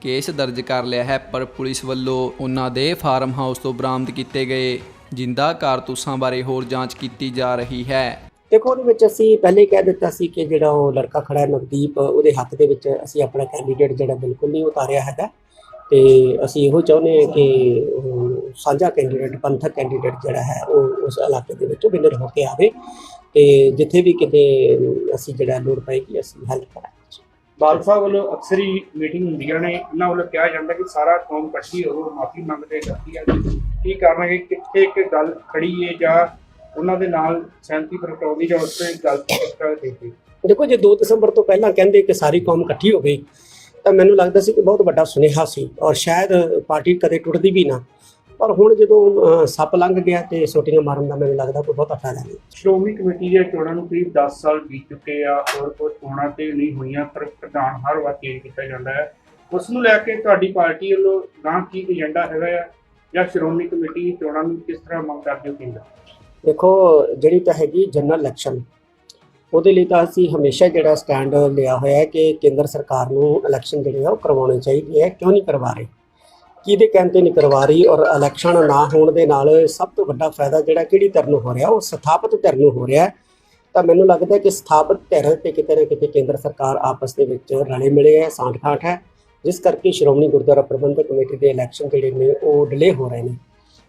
ਕੇਸ ਦਰਜ ਕਰ ਲਿਆ ਹੈ, ਪਰ ਪੁਲਿਸ ਵੱਲੋਂ ਉਹਨਾਂ ਦੇ ਫਾਰਮ ਹਾਊਸ ਤੋਂ ਬਰਾਮਦ ਕੀਤੇ ਗਏ ਜਿੰਦਾ ਕਾਰਤੂਸਾਂ ਬਾਰੇ ਹੋਰ ਜਾਂਚ ਕੀਤੀ ਜਾ ਰਹੀ ਹੈ। ਦੇਖੋ, ਉਹਦੇ ਵਿੱਚ ਅਸੀਂ ਪਹਿਲੇ ਕਹਿ ਦਿੱਤਾ ਸੀ ਕਿ ਜਿਹੜਾ ਉਹ ਲੜਕਾ ਖੜਾ ਹੈ, ਨਵਦੀਪ, ਉਹਦੇ ਹੱਥ ਦੇ ਵਿੱਚ ਅਸੀਂ ਆਪਣਾ ਕੈਂਡੀਡੇਟ ਜਿਹੜਾ ਬਿਲਕੁਲ ਨਹੀਂ ਉਤਾਰਿਆ ਹੈਗਾ। ਤੇ ਅਸੀਂ ਇਹੋ ਚਾਹੁੰਦੇ ਹਾਂ ਕਿ ਉਹ ਸਾਂਝਾ ਕੈਂਡੀਡੇਟ ਪੰਥਕ ਕੈਂਡੀਡੇਟ ਜਿਹੜਾ ਹੈ, ਉਹ ਉਸ ਇਲਾਕੇ ਦੇ ਵਿੱਚੋਂ ਵਿਨਰ ਹੋ ਕੇ ਆਵੇ। ਤੇ ਜਿੱਥੇ ਵੀ ਕਿਤੇ ਅਸੀਂ ਜਿਹੜਾ ਲੋੜ ਪਏਗੀ ਅਸੀਂ ਹੈਲਪ ਕਰਾਂਗੇ। ਬਾਲ ਸਾਹਿਬ ਵੱਲੋਂ ਅਕਸਰ ਹੀ ਮੀਟਿੰਗ ਹੁੰਦੀਆਂ ਨੇ ਇਹਨਾਂ ਵੱਲੋਂ ਕਿਹਾ ਜਾਂਦਾ ਕਿ ਸਾਰਾ ਕੌਮ ਇਕੱਠੀ ਹੋਵੋ ਮਾਫੀ ਮੰਗਦੇ ਜਾਂਦੀ ਹੈ ਕੀ ਕਾਰਨ ਹੈ ਕਿ ਕਿੱਥੇ ਇੱਕ ਗੱਲ ਖੜੀ ਹੈ ਜਾਂ ਉਹਨਾਂ ਦੇ ਨਾਲ ਸਹਿਮਤੀ ਪ੍ਰਗਟਾਉਂਦੀ ਜਾਂ ਉਸ ਤੇ ਗੱਲ ਪ੍ਰਗਟ ਦੇਦੀ ਦੇਖੋ ਜੇ 2 ਦਸੰਬਰ ਤੋਂ ਪਹਿਲਾਂ ਕਹਿੰਦੇ ਕਿ ਸਾਰੀ ਕੌਮ ਇਕੱਠੀ ਹੋਵੇ ਤਾਂ ਮੈਨੂੰ ਲੱਗਦਾ ਸੀ ਕਿ ਬਹੁਤ ਵੱਡਾ ਸੁਨੇਹਾ ਸੀ ਔਰ ਸ਼ਾਇਦ ਪਾਰਟੀ ਕਦੇ ਟੁੱਟਦੀ ਵੀ ਨਾ। ਪਰ ਹੁਣ ਜਦੋਂ ਸੱਪ ਲੰਘ ਗਿਆ ਤੇ ਸੋਟੀਆਂ ਮਾਰਨ ਦਾ ਮੈਨੂੰ ਲੱਗਦਾ ਕੋਈ ਬਹੁਤਾ ਫਾਇਦਾ ਨਹੀਂ। ਸ਼੍ਰੋਮਣੀ ਕਮੇਟੀ ਦੀਆਂ ਚੋਣਾਂ ਨੂੰ ਕਰੀਬ 10 ਸਾਲ ਬੀਤ ਚੁੱਕੇ ਆ ਔਰ ਕੋਈ ਚੋਣਾਂ ਤੇ ਨਹੀਂ ਹੋਈਆਂ ਪਰ ਪ੍ਰਧਾਨ ਹਰ ਵਾਰ ਚੇਂਜ ਕੀਤਾ ਜਾਂਦਾ ਹੈ। ਉਸ ਨੂੰ ਲੈ ਕੇ ਤੁਹਾਡੀ ਪਾਰਟੀ ਵੱਲੋਂ ਗਾਂ ਕੀ ਏਜੰਡਾ ਹੈਗਾ ਆ ਜਾਂ ਸ਼੍ਰੋਮਣੀ ਕਮੇਟੀ ਚੋਣਾਂ ਨੂੰ ਕਿਸ ਤਰ੍ਹਾਂ ਮੰਗ ਕਰਦੇ ਹੋ ਕੇਂਦਰ? ਦੇਖੋ ਜਿਹੜੀ ਤਾਂ ਹੈਗੀ ਜਨਰਲ ਇਲੈਕਸ਼ਨ ਉਹਦੇ ਲਈ ਤਾਂ ਅਸੀਂ ਹਮੇਸ਼ਾ ਜਿਹੜਾ ਸਟੈਂਡ ਲਿਆ ਹੋਇਆ ਹੈ ਕਿ ਕੇਂਦਰ ਸਰਕਾਰ ਨੂੰ ਇਲੈਕਸ਼ਨ ਜਿਹੜੇ ਆ ਉਹ ਕਰਵਾਉਣੇ ਚਾਹੀਦੇ ਆ ਕਿਉਂ ਨਹੀਂ ਕਰਵਾ ਰਹੇ? ਕਿਹਦੇ ਕਹਿਣ ਤੇ ਨਹੀਂ ਕਰਵਾ ਰਹੀ ਔਰ ਇਲੈਕਸ਼ਨ ਨਾ ਹੋਣ ਦੇ ਨਾਲ ਸਭ ਤੋਂ ਵੱਡਾ ਫਾਇਦਾ ਜਿਹੜਾ ਕਿਹੜੀ ਧਿਰ ਨੂੰ ਹੋ ਰਿਹਾ, ਉਹ ਸਥਾਪਿਤ ਧਿਰ ਨੂੰ ਹੋ ਰਿਹਾ ਤਾਂ ਮੈਨੂੰ ਲੱਗਦਾ ਕਿ ਸਥਾਪਿਤ ਧਿਰ ਤੇ ਕਿਤੇ ਨਾ ਕਿਤੇ ਕੇਂਦਰ ਸਰਕਾਰ ਆਪਸ ਦੇ ਵਿੱਚ ਰਲੇ ਮਿਲੇ ਹੈ ਸਾਂਠ ਗਾਂਠ ਹੈ। ਜਿਸ ਕਰਕੇ ਸ਼੍ਰੋਮਣੀ ਗੁਰਦੁਆਰਾ ਪ੍ਰਬੰਧਕ ਕਮੇਟੀ ਦੇ ਇਲੈਕਸ਼ਨ ਜਿਹੜੇ ਨੇ, ਉਹ ਡਿਲੇ ਹੋ ਰਹੇ ਨੇ।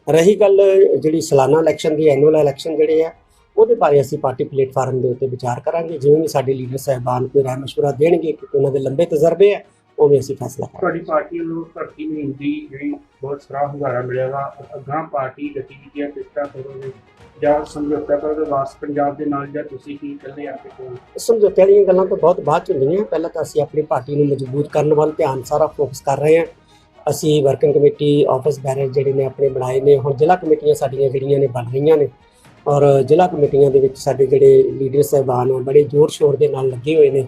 ਰਹੀ ਗੱਲ ਜਿਹੜੀ ਸਾਲਾਨਾ ਇਲੈਕਸ਼ਨ ਦੀ ਐਨੂਅਲ ਇਲੈਕਸ਼ਨ ਜਿਹੜੇ ਆ, ਉਹਦੇ ਬਾਰੇ ਅਸੀਂ ਪਾਰਟੀ ਪਲੇਟਫਾਰਮ ਦੇ ਉੱਤੇ ਵਿਚਾਰ ਕਰਾਂਗੇ। ਜਿਵੇਂ ਵੀ ਸਾਡੇ ਲੀਡਰ ਸਾਹਿਬਾਨ ਕੋਈ ਰਾਏ ਮਸ਼ਵਰਾ ਦੇਣਗੇ, ਕਿਉਂਕਿ ਉਹਨਾਂ ਦੇ ਲੰਬੇ ਤਜਰਬੇ ਆ ਉਵੇਂ ਅਸੀਂ ਫੈਸਲਾ ਕਰਾਂਗੇ। ਤੁਹਾਡੀ ਪਾਰਟੀ ਵੱਲੋਂ ਭਰਤੀ ਮੁਹਿੰਮ ਦੀ ਜਿਹੜੀ ਬਹੁਤ ਸਰਾਹ ਹੁੰਗਾਰਾ ਮਿਲਿਆ ਵਾ ਅਗਾਂਹ ਪਾਰਟੀ ਗਤੀਵਿਧੀਆਂ ਕਿਸ ਤਰ੍ਹਾਂ ਕਰੋਗੇ? ਜਾਂ ਸਮਝੌਤਾ ਕਰੋਗੇ ਵਾਰਸ ਪੰਜਾਬ ਦੇ ਨਾਲ ਜਾਂ ਤੁਸੀਂ ਕੀ ਇਕੱਲੇ ਆ ਕੇ ਕਰੋਗੇ ਸਮਝੌਤੇ ਵਾਲੀਆਂ ਗੱਲਾਂ ਤਾਂ ਬਹੁਤ ਬਾਅਦ ਚ ਹੁੰਦੀਆਂ। ਪਹਿਲਾਂ ਤਾਂ ਅਸੀਂ ਆਪਣੀ ਪਾਰਟੀ ਨੂੰ ਮਜ਼ਬੂਤ ਕਰਨ ਵੱਲ ਧਿਆਨ ਸਾਰਾ ਫੋਕਸ ਕਰ ਰਹੇ ਹਾਂ। ਅਸੀਂ ਵਰਕਿੰਗ ਕਮੇਟੀ ਆਫਿਸ ਬੈਰੇਜ ਜਿਹੜੇ ਨੇ ਆਪਣੇ ਬਣਾਏ ਨੇ। ਹੁਣ ਜ਼ਿਲ੍ਹਾ ਕਮੇਟੀਆਂ ਸਾਡੀਆਂ ਜਿਹੜੀਆਂ ਨੇ ਬਣ ਰਹੀਆਂ ਨੇ। ਔਰ ਜ਼ਿਲ੍ਹਾ ਕਮੇਟੀਆਂ ਦੇ ਵਿੱਚ ਸਾਡੇ ਜਿਹੜੇ ਲੀਡਰ ਸਾਹਿਬਾਨ ਆ ਬੜੇ ਜ਼ੋਰ ਸ਼ੋਰ ਦੇ ਨਾਲ ਲੱਗੇ ਹੋਏ ਨੇ।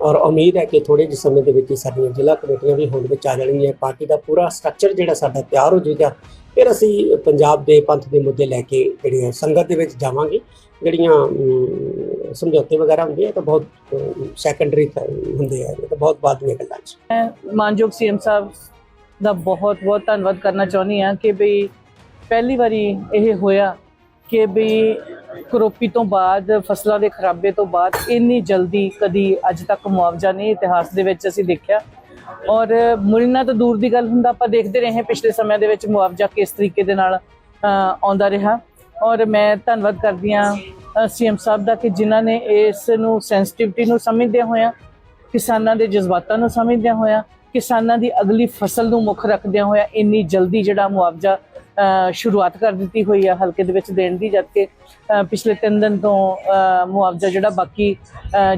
ਔਰ ਉਮੀਦ ਹੈ ਕਿ ਥੋੜੇ ਜਿਹੇ ਸਮੇਂ ਦੇ ਵਿੱਚ ਹੀ ਸਾਡੀਆਂ ਜ਼ਿਲ੍ਹਾ ਕਮੇਟੀਆਂ ਵੀ ਹੋਂਦ ਵਿੱਚ ਆ ਜਾਣਗੀਆਂ, ਪਾਰਟੀ ਦਾ ਪੂਰਾ ਸਟਰਕਚਰ ਜਿਹੜਾ ਸਾਡਾ ਤਿਆਰ ਹੋ ਜਾਏਗਾ ਫਿਰ ਅਸੀਂ ਪੰਜਾਬ ਦੇ ਪੰਥ ਦੇ ਮੁੱਦੇ ਲੈ ਕੇ ਜਿਹੜੇ ਸੰਗਤ ਦੇ ਵਿੱਚ ਜਾਵਾਂਗੇ, ਜਿਹੜੀਆਂ ਸਮਝੌਤੇ ਵਗੈਰਾ ਹੁੰਦੇ ਆ ਤਾਂ ਬਹੁਤ ਸੈਕੰਡਰੀ ਹੁੰਦੇ ਆ ਤਾਂ ਬਹੁਤ ਬਾਅਦ ਦੀਆਂ ਗੱਲਾਂ ਚ ਮੈਂ ਮਾਨਯੋਗ ਸੀਐਮ ਸਾਹਿਬ ਦਾ ਬਹੁਤ ਬਹੁਤ ਧੰਨਵਾਦ ਕਰਨਾ ਚਾਹੁੰਦੀ ਹਾਂ ਕਿ ਵੀ ਪਹਿਲੀ ਵਾਰੀ ਇਹ ਹੋਇਆ। ਕਿ ਵੀ ਕਰੋਪੀ ਤੋਂ ਬਾਅਦ, ਫਸਲਾਂ ਦੇ ਖਰਾਬੇ ਤੋਂ ਬਾਅਦ ਇੰਨੀ ਜਲਦੀ ਕਦੀ ਅੱਜ ਤੱਕ ਮੁਆਵਜ਼ਾ ਨਹੀਂ, ਇਤਿਹਾਸ ਦੇ ਵਿੱਚ ਅਸੀਂ ਦੇਖਿਆ। ਔਰ ਮੁੜਨਾ ਤਾਂ ਦੂਰ ਦੀ ਗੱਲ ਹੁੰਦਾ, ਆਪਾਂ ਦੇਖਦੇ ਰਹੇ ਪਿਛਲੇ ਸਮਿਆਂ ਦੇ ਵਿੱਚ ਮੁਆਵਜ਼ਾ ਕਿਸ ਤਰੀਕੇ ਦੇ ਨਾਲ ਆਉਂਦਾ ਰਿਹਾ। ਔਰ ਮੈਂ ਧੰਨਵਾਦ ਕਰਦੀ ਹਾਂ ਸੀਐਮ ਸਾਹਿਬ ਦਾ ਕਿ ਜਿਨ੍ਹਾਂ ਨੇ ਇਸ ਨੂੰ ਸੈਂਸਿਟਿਵਿਟੀ ਨੂੰ ਸਮਝਦਿਆਂ ਹੋਇਆਂ, ਕਿਸਾਨਾਂ ਦੇ ਜਜ਼ਬਾਤਾਂ ਨੂੰ ਸਮਝਦਿਆਂ ਹੋਇਆਂ, ਕਿਸਾਨਾਂ ਦੀ ਅਗਲੀ ਫਸਲ ਨੂੰ ਮੁੱਖ ਰੱਖਦਿਆਂ ਹੋਇਆ ਇੰਨੀ ਜਲਦੀ ਜਿਹੜਾ ਮੁਆਵਜ਼ਾ ਸ਼ੁਰੂਆਤ ਕਰ ਦਿੱਤੀ ਹੋਈ ਆ ਹਲਕੇ ਦੇ ਵਿੱਚ ਦੇਣ ਦੀ ਜਦਕਿ ਅ, ਪਿਛਲੇ 3 ਦਿਨ ਤੋਂ ਮੁਆਵਜ਼ਾ ਜਿਹੜਾ ਬਾਕੀ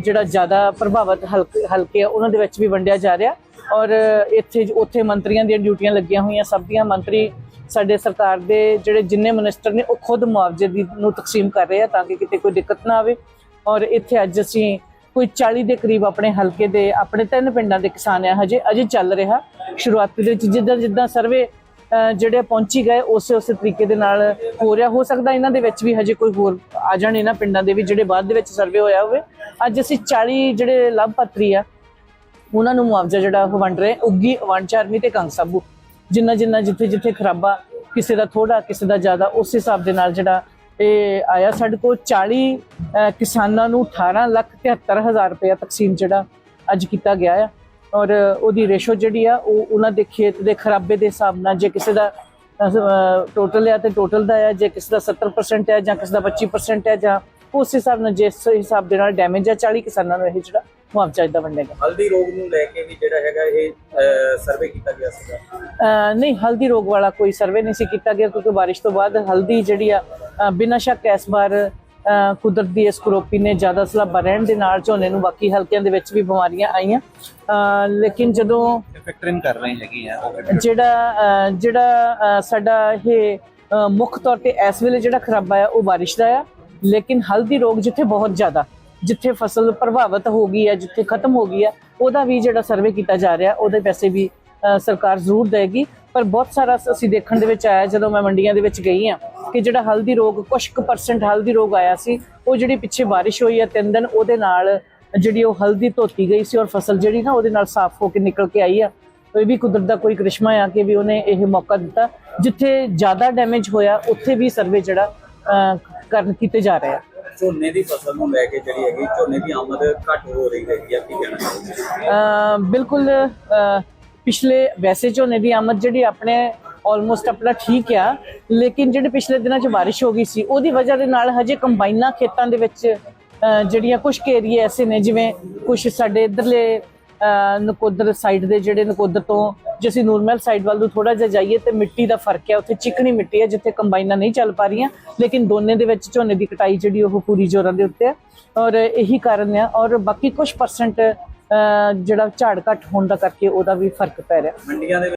ਜਿਹੜਾ ਜ਼ਿਆਦਾ ਪ੍ਰਭਾਵਿਤ ਹਲਕੇ ਹਲਕੇ ਆ ਉਹਨਾਂ ਦੇ ਵਿੱਚ ਵੀ ਵੰਡਿਆ ਜਾ ਰਿਹਾ। ਔਰ ਇੱਥੇ ਉੱਥੇ ਮੰਤਰੀਆਂ ਦੀਆਂ ਡਿਊਟੀਆਂ ਲੱਗੀਆਂ ਹੋਈਆਂ ਸਭ ਦੀਆਂ ਮੰਤਰੀ ਸਾਡੇ ਸਰਕਾਰ ਦੇ ਜਿਹੜੇ ਜਿੰਨੇ ਮਿਨਿਸਟਰ ਨੇ ਉਹ ਖੁਦ ਮੁਆਵਜ਼ੇ ਦੀ ਨੂੰ ਤਕਸੀਮ ਕਰ ਰਹੇ ਆ ਤਾਂ ਕਿ ਕਿਤੇ ਕੋਈ ਦਿੱਕਤ ਨਾ ਆਵੇ। ਔਰ ਇੱਥੇ ਅੱਜ ਅਸੀਂ ਕੋਈ 40 ਦੇ ਕਰੀਬ ਆਪਣੇ ਹਲਕੇ ਦੇ ਆਪਣੇ ਤਿੰਨ ਪਿੰਡਾਂ ਦੇ ਕਿਸਾਨ ਆ ਹਜੇ ਅਜੇ ਚੱਲ ਰਿਹਾ। ਸ਼ੁਰੂਆਤੀ ਦੇ ਵਿੱਚ ਜਿੱਦਾਂ ਜਿੱਦਾਂ ਸਰਵੇ ਜਿਹੜੇ ਪਹੁੰਚੀ ਗਏ, ਉਸੇ ਉਸੇ ਤਰੀਕੇ ਦੇ ਨਾਲ ਹੋ ਰਿਹਾ। ਹੋ ਸਕਦਾ ਇਹਨਾਂ ਦੇ ਵਿੱਚ ਵੀ ਹਜੇ ਕੋਈ ਹੋਰ ਆ ਜਾਣ, ਇਹਨਾਂ ਪਿੰਡਾਂ ਦੇ ਵੀ ਜਿਹੜੇ ਬਾਅਦ ਦੇ ਵਿੱਚ ਸਰਵੇ ਹੋਇਆ ਹੋਵੇ। ਅੱਜ ਅਸੀਂ 40 ਜਿਹੜੇ ਲਾਭਪਾਤਰੀ ਆ, ਉਹਨਾਂ ਨੂੰ ਮੁਆਵਜ਼ਾ ਜਿਹੜਾ ਉਹ ਵੰਡ ਰਹੇ। ਉੱਗੀ ਵੰਡ ਚਾਰਮੀ ਤੇ ਕੰਗ ਸਾਬੂ। ਜਿੰਨਾ ਜਿੰਨਾ ਜਿੱਥੇ ਜਿੱਥੇ ਖਰਾਬਾ ਕਿਸੇ ਦਾ ਥੋੜਾ ਕਿਸੇ ਦਾ ਜ਼ਿਆਦਾ, ਉਸ ਹਿਸਾਬ ਦੇ ਨਾਲ ਜਿਹੜਾ ਇਹ ਆਇਆ ਸਾਡੇ ਕੋਲ। 40 ਕਿਸਾਨਾਂ ਨੂੰ 18 ਲੱਖ 73 ਹਜ਼ਾਰ ਰੁਪਏ ਤਕਸੀਮ ਜਿਹੜਾ ਅੱਜ ਕੀਤਾ ਗਿਆ ਆ। ਔਰ ਉਹਦੀ ਰੇਸ਼ੋ ਜਿਹੜੀ ਆ ਉਹ ਉਹਨਾਂ ਦੇ ਖੇਤ ਦੇ ਖਰਾਬੇ ਦੇ ਹਿਸਾਬ ਨਾਲ ਜੇ ਕਿਸੇ ਦਾ ਟੋਟਲ ਹੈ ਤੇ ਟੋਟਲ ਦਾ ਹੈ ਜੇ ਕਿਸੇ ਦਾ 70% ਹੈ ਜਾਂ ਕਿਸੇ ਦਾ 25% ਹੈ ਜਾਂ ਉਸ ਹਿਸਾਬ ਨਾਲ ਜਿਸ ਹਿਸਾਬ ਦੇ ਨਾਲ ਡੈਮੇਜ ਹੈ 40 ਕਿਸਾਨਾਂ ਨੂੰ ਇਹ ਜਿਹੜਾ ਮੁਆਵਜ਼ਾ ਇਦਾਂ ਵੰਡੇਗਾ। ਹਲਦੀ ਰੋਗ ਨੂੰ ਲੈ ਕੇ ਵੀ ਜਿਹੜਾ ਹੈਗਾ ਇਹ ਸਰਵੇ ਕੀਤਾ ਗਿਆ ਸੀਗਾ। ਨਹੀਂ ਹਲਦੀ ਰੋਗ ਵਾਲਾ ਕੋਈ ਸਰਵੇ ਨਹੀਂ ਸੀ ਕੀਤਾ ਗਿਆ ਕਿਉਂਕਿ ਬਾਰਿਸ਼ ਤੋਂ ਬਾਅਦ ਹਲਦੀ ਜਿਹੜੀ ਆ ਬਿਨਾਂ ਸ਼ੱਕ ਇਸ ਵਾਰ ਕੁਦਰਤ ਦੀ ਇਸ ਕਰੋਪੀ ਨੇ ਜ਼ਿਆਦਾ ਸਲਾਬਾ ਰਹਿਣ ਦੇ ਨਾਲ ਝੋਨੇ ਨੂੰ ਬਾਕੀ ਹਲਕਿਆਂ ਦੇ ਵਿੱਚ ਵੀ ਬਿਮਾਰੀਆਂ ਆਈਆਂ। ਲੇਕਿਨ ਜਦੋਂ ਫੈਕਟਰ ਇਨ ਕਰ ਰਹੇ ਹੈਗੇ ਆ ਜਿਹੜਾ ਜਿਹੜਾ ਸਾਡਾ ਇਹ ਮੁੱਖ ਤੌਰ ਤੇ ਇਸ ਵੇਲੇ ਜਿਹੜਾ ਖਰਾਬਾ ਆ ਉਹ ਬਾਰਿਸ਼ ਦਾ ਆ। ਲੇਕਿਨ ਹਲਦੀ ਰੋਗ ਜਿੱਥੇ ਬਹੁਤ ਜ਼ਿਆਦਾ ਜਿੱਥੇ ਫਸਲ ਪ੍ਰਭਾਵਿਤ ਹੋ ਗਈ ਹੈ ਜਿੱਥੇ ਖਤਮ ਹੋ ਗਈ ਹੈ ਉਹਦਾ ਵੀ ਜਿਹੜਾ ਸਰਵੇ ਕੀਤਾ ਜਾ ਰਿਹਾ ਉਹਦੇ ਪੈਸੇ ਵੀ ਸਰਕਾਰ ਜ਼ਰੂਰ ਦੇਗੀ। ਪਰ ਬਹੁਤ ਸਾਰਾ ਅਸੀਂ ਦੇਖਣ ਦੇ ਵਿੱਚ ਆਇਆ ਜਦੋਂ ਮੈਂ ਮੰਡੀਆਂ ਦੇ ਵਿੱਚ ਗਈ ਆ ਕਿ ਜਿਹੜਾ ਹਲਦੀ ਰੋਗ ਕੁਛ ਕੁ ਪਰਸੈਂਟ ਹਲਦੀ ਰੋਗ ਆਇਆ ਸੀ ਉਹ ਜਿਹੜੀ ਪਿੱਛੇ ਬਾਰਿਸ਼ ਹੋਈ ਹੈ ਤਿੰਨ ਦਿਨ ਉਹਦੇ ਨਾਲ ਜਿਹੜੀ ਉਹ ਹਲਦੀ ਧੋਤੀ ਗਈ ਸੀ ਔਰ ਫਸਲ ਜਿਹੜੀ ਨਾ ਉਹਦੇ ਨਾਲ ਸਾਫ਼ ਹੋ ਕੇ ਨਿਕਲ ਕੇ ਆਈ ਆ। ਇਹ ਵੀ ਕੁਦਰਤ ਦਾ ਕੋਈ ਕ੍ਰਿਸ਼ਮਾ ਆ ਕਿ ਵੀ ਉਹਨੇ ਇਹ ਮੌਕਾ ਦਿੱਤਾ। ਜਿੱਥੇ ਜ਼ਿਆਦਾ ਡੈਮੇਜ ਹੋਇਆ ਉੱਥੇ ਵੀ ਸਰਵੇ ਜਿਹੜਾ ਕਰਨ ਕੀਤੇ ਜਾ ਰਹੇ ਆ। ਝੋਨੇ ਦੀ ਫਸਲ ਨੂੰ ਲੈ ਕੇ ਜਿਹੜੀ ਹੈਗੀ ਝੋਨੇ ਦੀ ਆਮਦ ਘੱਟ ਹੋ ਰਹੀ ਹੈਗੀ ਆ ਕੀ ਕਹਿਣਾ ਬਿਲਕੁਲ ਪਿਛਲੇ ਵੈਸੇ ਝੋਨੇ ਦੀ ਆਮਦ ਜਿਹੜੀ ਆਪਣੇ ਆਲਮੋਸਟ ਆਪਣਾ ਠੀਕ ਆ ਲੇਕਿਨ ਜਿਹੜੇ ਪਿਛਲੇ ਦਿਨਾਂ 'ਚ ਬਾਰਿਸ਼ ਹੋ ਗਈ ਸੀ ਉਹਦੀ ਵਜ੍ਹਾ ਦੇ ਨਾਲ ਹਜੇ ਕੰਬਾਈਨਾਂ ਖੇਤਾਂ ਦੇ ਵਿੱਚ ਅਹ, ਜਿਹੜੀਆਂ ਕੁਝ ਏਰੀਏ ਐਸੇ ਨੇ ਜਿਵੇਂ ਕੁਝ ਸਾਡੇ ਇਧਰਲੇ ਨਕੋਦਰ ਸਾਈਡ ਦੇ ਜਿਹੜੇ ਨਕੋਦਰ ਤੋਂ ਜੇ ਅਸੀਂ ਨੂਰਮਲ ਸਾਈਡ ਵੱਲ ਨੂੰ ਥੋੜਾ ਜਿਹਾ ਜਾਈਏ ਤੇ ਮਿੱਟੀ ਦਾ ਫ਼ਰਕ ਹੈ ਉੱਥੇ ਚਿਕਣੀ ਮਿੱਟੀ ਹੈ ਜਿੱਥੇ ਕੰਬਾਈਨਾਂ ਨਹੀਂ ਚੱਲ ਪਾ ਰਹੀਆਂ ਲੇਕਿਨ ਦੋਨੇ ਦੇ ਵਿੱਚ ਝੋਨੇ ਦੀ ਕਟਾਈ ਜਿਹੜੀ ਉਹ ਪੂਰੀ ਜ਼ੋਰਾਂ ਦੇ ਉੱਤੇ ਹੈ ਔਰ ਇਹੀ ਕਾਰਨ ਹੈ ਔਰ ਬਾਕੀ ਕੁਝ ਪਰਸੈਂਟ ਜਿਹੜਾ ਝਾੜ ਘੱਟ ਹੋਣ ਦਾ ਕਰਕੇ ਉਹਦਾ ਵੀ ਫ਼ਰਕ ਪੈ ਰਿਹਾ। ਮੰਡੀਆਂ ਦੇ